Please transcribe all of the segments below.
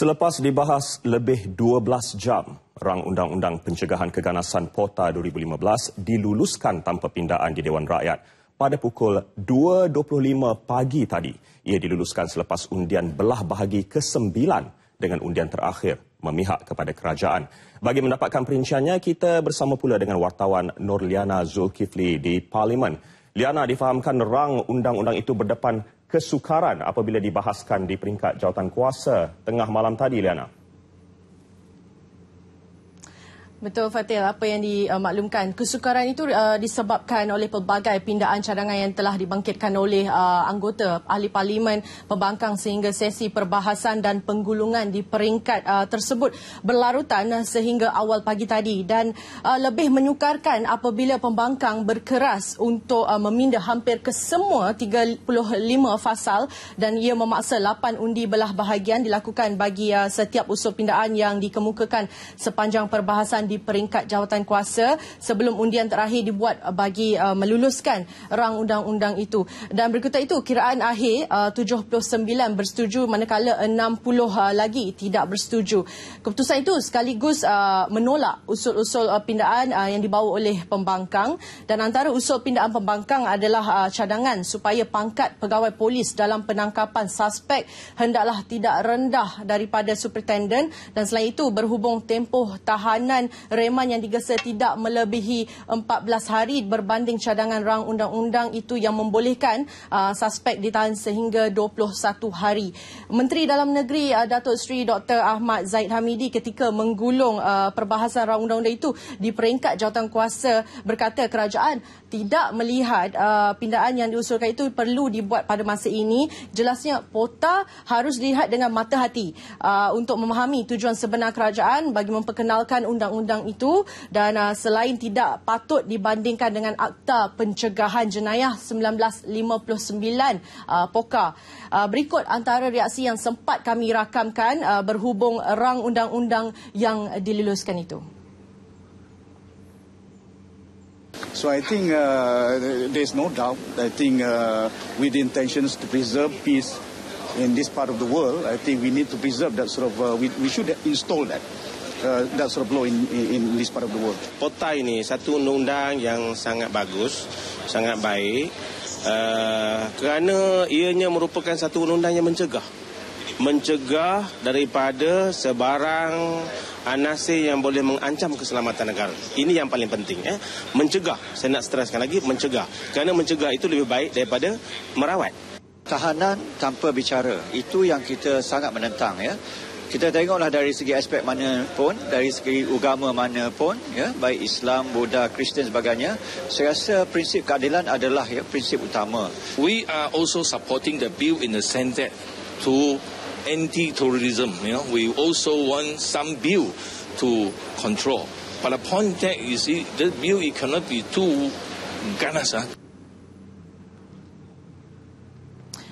Selepas dibahas lebih 12 jam, rang Undang-Undang Pencegahan Keganasan POTA 2015 diluluskan tanpa pindaan di Dewan Rakyat pada pukul 2.25 pagi tadi. Ia diluluskan selepas undian belah bahagi ke-9 dengan undian terakhir memihak kepada kerajaan. Bagi mendapatkan perinciannya, kita bersama pula dengan wartawan Norliana Zulkifli di Parlimen. Liana difahamkan rang undang-undang itu berdepan kesukaran apabila dibahaskan di peringkat jawatan kuasa tengah malam tadi, Liana. Betul Fatil, apa yang dimaklumkan. Kesukaran itu uh, disebabkan oleh pelbagai pindaan cadangan yang telah dibangkitkan oleh uh, anggota ahli parlimen pembangkang sehingga sesi perbahasan dan penggulungan di peringkat uh, tersebut berlarutan sehingga awal pagi tadi dan uh, lebih menyukarkan apabila pembangkang berkeras untuk uh, meminda hampir ke semua 35 fasal dan ia memaksa 8 undi belah bahagian dilakukan bagi uh, setiap usul pindaan yang dikemukakan sepanjang perbahasan di peringkat jawatan kuasa sebelum undian terakhir dibuat bagi uh, meluluskan rang undang-undang itu. Dan berikutan itu, kiraan akhir uh, 79 bersetuju manakala 60 uh, lagi tidak bersetuju. Keputusan itu sekaligus uh, menolak usul-usul uh, pindaan uh, yang dibawa oleh pembangkang dan antara usul pindaan pembangkang adalah uh, cadangan supaya pangkat pegawai polis dalam penangkapan suspek hendaklah tidak rendah daripada superintendent dan selain itu berhubung tempoh tahanan reman yang digesa tidak melebihi 14 hari berbanding cadangan rang undang-undang itu yang membolehkan uh, suspek ditahan sehingga 21 hari. Menteri Dalam Negeri uh, Datuk Seri Dr. Ahmad Zaid Hamidi ketika menggulung uh, perbahasan rang undang-undang itu di peringkat jawatan kuasa berkata kerajaan tidak melihat uh, pindaan yang diusulkan itu perlu dibuat pada masa ini. Jelasnya POTA harus dilihat dengan mata hati uh, untuk memahami tujuan sebenar kerajaan bagi memperkenalkan undang-undang undang itu dan uh, selain tidak patut dibandingkan dengan Akta Pencegahan Jenayah 1959 uh, POKA. Uh, berikut antara reaksi yang sempat kami rakamkan uh, berhubung rang undang-undang yang diluluskan itu. So I think uh, there's no doubt. I think uh, with the intentions to preserve peace in this part of the world, I think we need to preserve that sort of. Uh, we, we should install that uh, that sort of law in, in this part of the world. Kota ini satu undang-undang yang sangat bagus, sangat baik uh, kerana ianya merupakan satu undang-undang yang mencegah. Mencegah daripada sebarang anasir yang boleh mengancam keselamatan negara. Ini yang paling penting. Eh? Mencegah, saya nak stresskan lagi, mencegah. Kerana mencegah itu lebih baik daripada merawat. Tahanan tanpa bicara, itu yang kita sangat menentang. ya kita tengoklah dari segi aspek mana pun, dari segi agama mana pun, ya, baik Islam, Buddha, Kristian sebagainya, saya rasa prinsip keadilan adalah ya, prinsip utama. We are also supporting the bill in the sense that to anti-terrorism, you know, we also want some bill to control. But the point that is, the bill it cannot be too ganas. Huh?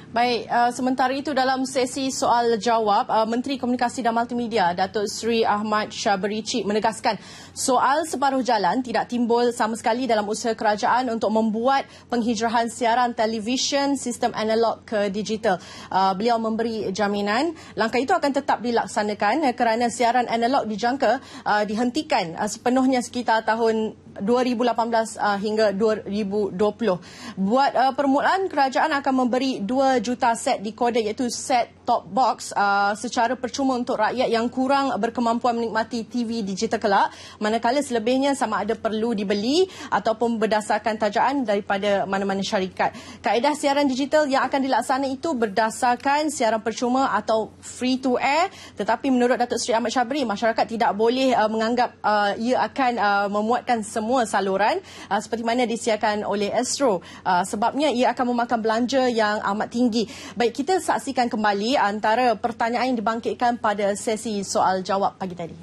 Baik, uh, sementara itu dalam sesi soal jawab, uh, Menteri Komunikasi dan Multimedia Datuk Seri Ahmad Syaberici menegaskan soal separuh jalan tidak timbul sama sekali dalam usaha kerajaan untuk membuat penghijrahan siaran televisyen sistem analog ke digital. Uh, beliau memberi jaminan langkah itu akan tetap dilaksanakan kerana siaran analog dijangka uh, dihentikan uh, sepenuhnya sekitar tahun 2018 uh, hingga 2020. Buat uh, permulaan kerajaan akan memberi 2 juta set decoder iaitu set top box uh, secara percuma untuk rakyat yang kurang berkemampuan menikmati TV digital kelak manakala selebihnya sama ada perlu dibeli ataupun berdasarkan tajaan daripada mana-mana syarikat. Kaedah siaran digital yang akan dilaksana itu berdasarkan siaran percuma atau free to air tetapi menurut Datuk Seri Ahmad Syabri masyarakat tidak boleh uh, menganggap uh, ia akan uh, memuatkan semua saluran uh, seperti mana disiarkan oleh Astro uh, sebabnya ia akan memakan belanja yang amat tinggi. Baik kita saksikan kembali antara pertanyaan yang dibangkitkan pada sesi soal jawab pagi tadi.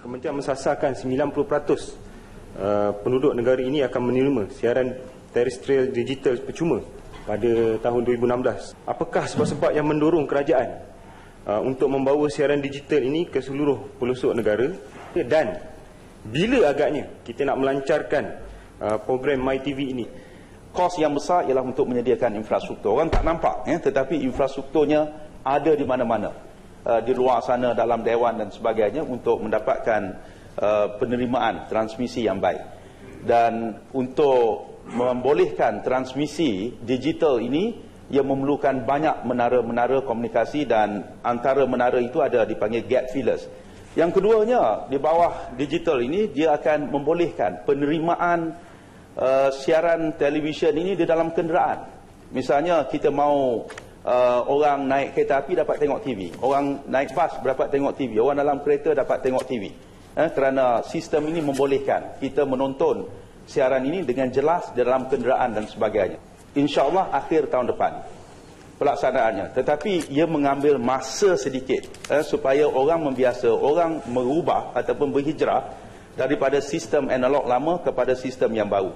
Kementerian mensasarkan 90% uh, penduduk negara ini akan menerima siaran terestrial digital percuma pada tahun 2016. Apakah sebab-sebab yang mendorong kerajaan uh, untuk membawa siaran digital ini ke seluruh pelosok negara dan bila agaknya kita nak melancarkan uh, program MyTV ini? Kos yang besar ialah untuk menyediakan infrastruktur. Orang tak nampak, ya, tetapi infrastrukturnya ada di mana-mana uh, di luar sana dalam dewan dan sebagainya untuk mendapatkan uh, penerimaan transmisi yang baik dan untuk membolehkan transmisi digital ini ia memerlukan banyak menara-menara komunikasi dan antara menara itu ada dipanggil gap fillers. Yang keduanya di bawah digital ini dia akan membolehkan penerimaan uh, siaran televisyen ini di dalam kenderaan. Misalnya kita mau uh, orang naik kereta api dapat tengok TV, orang naik bas dapat tengok TV, orang dalam kereta dapat tengok TV. Eh, kerana sistem ini membolehkan kita menonton siaran ini dengan jelas di dalam kenderaan dan sebagainya insyaAllah akhir tahun depan pelaksanaannya. Tetapi ia mengambil masa sedikit eh, supaya orang membiasa, orang merubah ataupun berhijrah daripada sistem analog lama kepada sistem yang baru.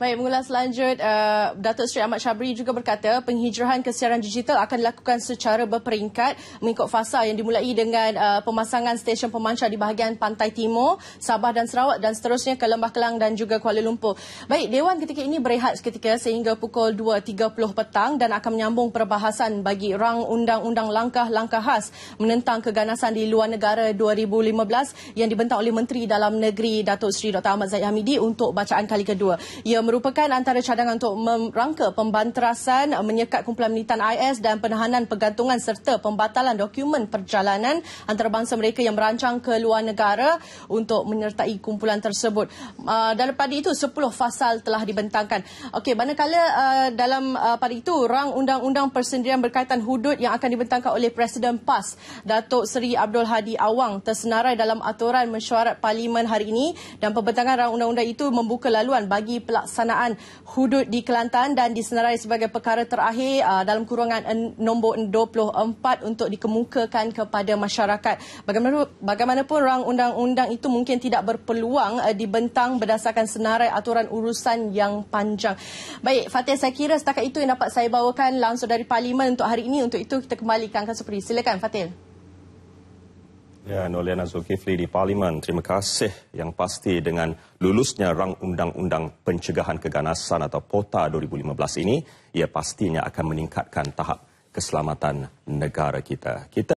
Baik, mengulas lanjut, uh, Datuk Seri Ahmad Syabri juga berkata penghijrahan kesiaran digital akan dilakukan secara berperingkat mengikut fasa yang dimulai dengan uh, pemasangan stesen pemancar di bahagian pantai timur, Sabah dan Sarawak dan seterusnya ke Lembah Kelang dan juga Kuala Lumpur. Baik, Dewan ketika ini berehat seketika sehingga pukul 2.30 petang dan akan menyambung perbahasan bagi rang undang-undang langkah-langkah khas menentang keganasan di luar negara 2015 yang dibentang oleh Menteri Dalam Negeri Datuk Seri Dr. Ahmad Zahid Hamidi untuk bacaan kali kedua. Ia merupakan antara cadangan untuk merangka pembanterasan menyekat kumpulan militan IS dan penahanan pergantungan serta pembatalan dokumen perjalanan antarabangsa mereka yang merancang ke luar negara untuk menyertai kumpulan tersebut. Uh, daripada itu 10 fasal telah dibentangkan. Okey, manakala uh, dalam uh, pada itu rang undang-undang persendirian berkaitan hudud yang akan dibentangkan oleh Presiden PAS Datuk Seri Abdul Hadi Awang tersenarai dalam aturan mesyuarat parlimen hari ini dan pembentangan rang undang-undang itu membuka laluan bagi pelaksanaan pelaksanaan hudud di Kelantan dan disenarai sebagai perkara terakhir uh, dalam kurungan nombor 24 untuk dikemukakan kepada masyarakat. Bagaimana, bagaimanapun rang undang-undang itu mungkin tidak berpeluang uh, dibentang berdasarkan senarai aturan urusan yang panjang. Baik, Fatih saya kira setakat itu yang dapat saya bawakan langsung dari Parlimen untuk hari ini. Untuk itu kita kembalikan ke Supri. Silakan Fatih. Ya, Noliana Zulkifli di Parlimen, terima kasih yang pasti dengan lulusnya rang undang-undang pencegahan keganasan atau POTA 2015 ini, ia pastinya akan meningkatkan tahap keselamatan negara kita. Kita